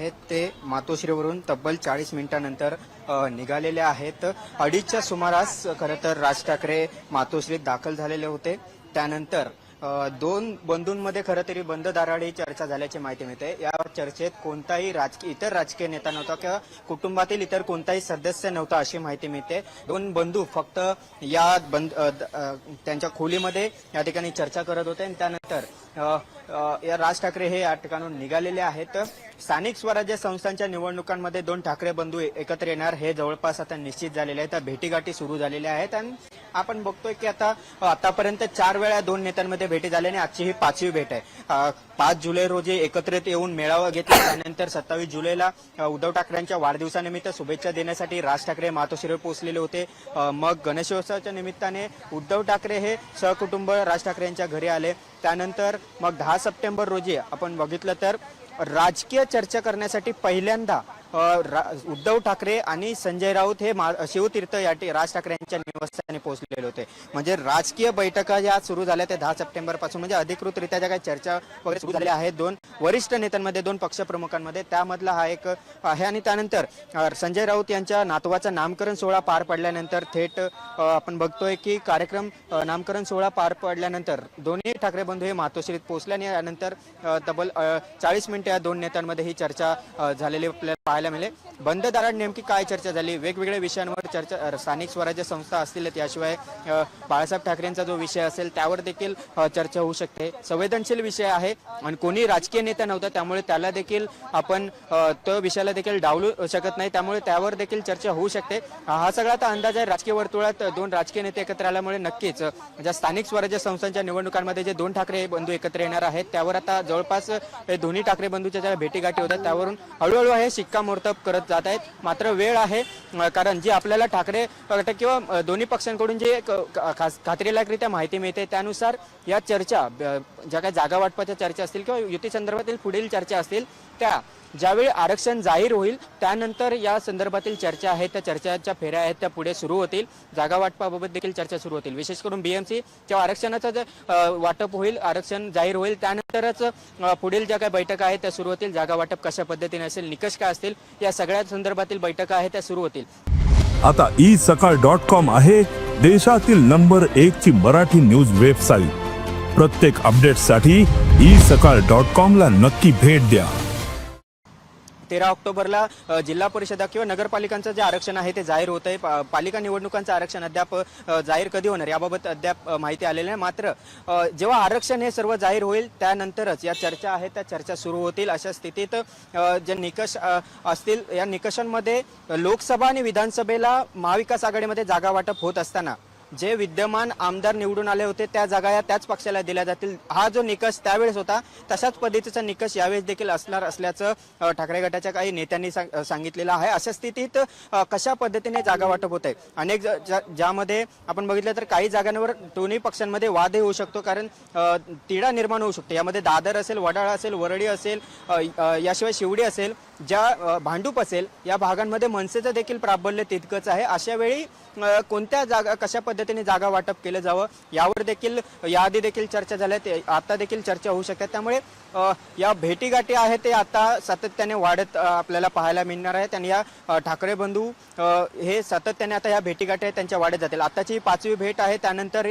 आहेत ते मातोश्रीवरून तब्बल चाळीस मिनिटानंतर निघालेले आहेत. अडीचच्या सुमारास खरं तर राज ठाकरे मातोश्रीत दाखल झालेले होते. त्यानंतर दोन बंधूंमध्ये खरं तरी बंद दाराडी चर्चा झाल्याची माहिती मिळते. या चर्चेत कोणताही राजकीय इतर राजकीय नेता नव्हता किंवा कुटुंबातील इतर कोणताही सदस्य नव्हता अशी माहिती मिळते. दोन बंधू फक्त या बंद त्यांच्या खोलीमध्ये या ठिकाणी चर्चा करत होते आणि त्यानंतर या राज ठाकरे हे या ठिकाणून निघालेले आहेत. स्थानिक स्वराज्य संस्थांच्या निवडणुकांमध्ये दोन ठाकरे बंधू एकत्र येणार हे जवळपास आता निश्चित झालेले आहेत. तर भेटीगाठी सुरू झालेल्या आहेत. आणि आपण बघतोय की आता आतापर्यंत चार वेळा दोन नेत्यांमध्ये भेटी झाल्या आणि आजची ही पाचवी भेट आहे. पाच जुलै रोजी एकत्रित येऊन मेळावा घेतला. त्यानंतर सत्तावीस जुलैला उद्धव ठाकरेंच्या वाढदिवसानिमित्त शुभेच्छा देण्यासाठी राज ठाकरे मातोश्रीवर पोहोचलेले होते. मग गणेशोत्सवाच्या निमित्ताने उद्धव ठाकरे हे सहकुटुंब राज ठाकरेंच्या घरी आले. त्यानंतर मग दहा सप्टेंबर रोजी आपण बघितलं तर राजकीय चर्चा करण्यासाठी पहिल्यांदा उद्धव ठाकरे आणि संजय राऊत हे मा- शिवतीर्थ या राज ठाकरे यांच्या निवासस्थानी पोहोचलेले होते. म्हणजे राजकीय बैठका ज्या सुरू झाल्या त्या दहा सप्टेंबरपासून म्हणजे अधिकृतरित्या ज्या काही चर्चा वगैरे सुरू झाल्या आहेत दोन वरिष्ठ नेत्यांमध्ये दोन पक्षप्रमुखांमध्ये त्यामधला हा एक आहे. आणि त्यानंतर संजय राऊत यांच्या नातवाचा नामकरण सोहळा पार पडल्यानंतर थेट आपण बघतोय की कार्यक्रम नामकरण सोहळा पार पडल्यानंतर दोन्ही ठाकरे बंधू हे मातोश्रीत पोहोचले आणि यानंतर तब्बल चाळीस मिनिटं या दोन नेत्यांमध्ये ही चर्चा झालेली आपल्याला पाहायला मिळेल. बंद दारात नेमकी काय चर्चा झाली? वेगवेगळ्या विषयांवर चर्चा स्थानिक स्वराज्य संस्था असतील त्याशिवाय बाळासाहेब ठाकरेंचा जो विषय असेल त्यावर देखील चर्चा होऊ शकते. संवेदनशील विषय आहे आणि कोणी राजकीय नेता नव्हता त्यामुळे त्याला देखील आपण तो विषयाला देखील डावलू शकत नाही. त्यामुळे त्यावर देखील चर्चा होऊ शकते. हा सगळा आता अंदाज आहे. राजकीय वर्तुळात दोन राजकीय नेते एकत्र आल्यामुळे नक्कीच ज्या स्थानिक स्वराज्य संस्थांच्या निवडणुकांमध्ये जे दोन ठाकरे बंधू एकत्र येणार आहेत त्यावर आता जवळपास हे दोन्ही ठाकरे बंधूच्या ज्या भेटीगाठी होत्या त्यावरून हळूहळू हे शिक्कामोर्तब करत जात आहेत. मात्र वेळ आहे कारण जी आपल्याला ठाकरे गट किंवा दोन्ही पक्षांकडून जे एक, खास- खात्रीलायकरित्या माहिती मिळते त्यानुसार या चर्चा ज्या काही जागा वाटपाच्या चर्चा असतील किंवा युती संदर्भातील पुढील चर्चा असतील त्या ज्यावेळी आरक्षण जाहीर होईल त्यानंतर या संदर्भातील चर्चा आहेत त्या चर्चाच्या फेऱ्या आहेत त्या पुढे सुरू होतील. जागा वाटपाबाबत देखील चर्चा सुरू होतील. विशेष करून बीएमसी जेव्हा आरक्षणाचं जे वाटप होईल आरक्षण जाहीर होईल त्यानंतरच पुढील ज्या काही बैठका आहेत त्या सुरू होतील. जागा वाटप कशा पद्धतीने असेल निकष काय असतील या सगळ्या संदर्भातील बैठका आहेत त्या सुरू होतील. आता ई सकाळ डॉट कॉम आहे देशातील नंबर एक ची मराठी न्यूज वेबसाईट. प्रत्येक अपडेटसाठी ई सकाळ डॉट कॉमला नक्की भेट द्या. तेरा ऑक्टोबरला जिल्हा परिषदा किंवा नगरपालिकांचं जे आरक्षण आहे ते जाहीर होत आहे पा- पालिका निवडणुकांचं आरक्षण अद्याप जाहीर कधी होणार याबाबत अद्याप माहिती आलेली नाही. मात्र जेव्हा आरक्षण हे सर्व जाहीर होईल त्यानंतरच या चर्चा आहेत त्या चर्चा सुरू होतील. अशा स्थितीत जे निकष असतील या निकषांमध्ये लोकसभा आणि विधानसभेला महाविकास आघाडीमध्ये जागा वाटप होत असताना जे विद्यमान आमदार निवडून आले होते त्या जागा या त्याच पक्षाला दिल्या जातील. हा जो निकष त्यावेळेस होता तशाच पद्धतीचा निकष यावेळेस देखील असणार असल्याचं ठाकरे गटाच्या काही नेत्यांनी सांग- सांगितलेलं आहे. अशा स्थितीत कशा पद्धतीने जागा वाटप होत? आहे अनेक ज- ज्यामध्ये आपण बघितलं तर काही जागांवर दोन्ही पक्षांमध्ये वादही होऊ शकतो कारण तिडा तिढा निर्माण होऊ शकतो. यामध्ये दादर असेल वडाळ असेल वरळी असेल याशिवाय शिवडी असेल ज्या भांडूप असेल या भागांमध्ये मनसेचं देखील प्राबल्य तितकंच आहे. अशा वेळी कोणत्या जागा कशा पद्धतीने जागा वाटप केलं जावं यावर देखील याआधी देखील चर्चा झाल्या ते आता देखील चर्चा होऊ शकतात त्यामुळे या भेटीगाठी आहेत ते आता सातत्याने वाढत आपल्याला पाहायला मिळणार आहे आणि या ठाकरे बंधू हे सातत्याने आता या भेटीगाठी आहेत त्यांच्या वाढत जातील. आताची ही पाचवी भेट आहे त्यानंतर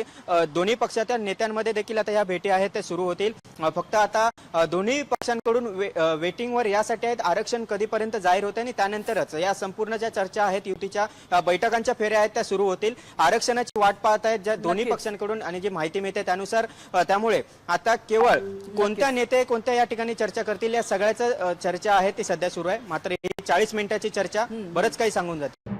दोन्ही पक्षाच्या नेत्यांमध्ये देखील आता या भेटी आहेत ते सुरू होतील. फक्त आता दोन्ही पक्षांकडून वे- वेटिंगवर यासाठी आहेत. आरक्षण कधीपर्यंत जाहीर होते आणि त्यानंतरच या संपूर्ण ज्या चर्चा आहेत युतीच्या बैठकांच्या फेऱ्या आहेत त्या सुरू होतील. आरक्षणाची वाट पाहत आहेत ज्या दोन्ही पक्षांकडून आणि जी माहिती मिळते त्यानुसार त्यामुळे. आता केवळ कोणत्या नेते कोणत्या या ठिकाणी चर्चा करतील या सगळ्याच चर्चा आहे ती सध्या सुरू आहे. मात्र ही चाळीस मिनिटाची चर्चा बरंच काही सांगून जाते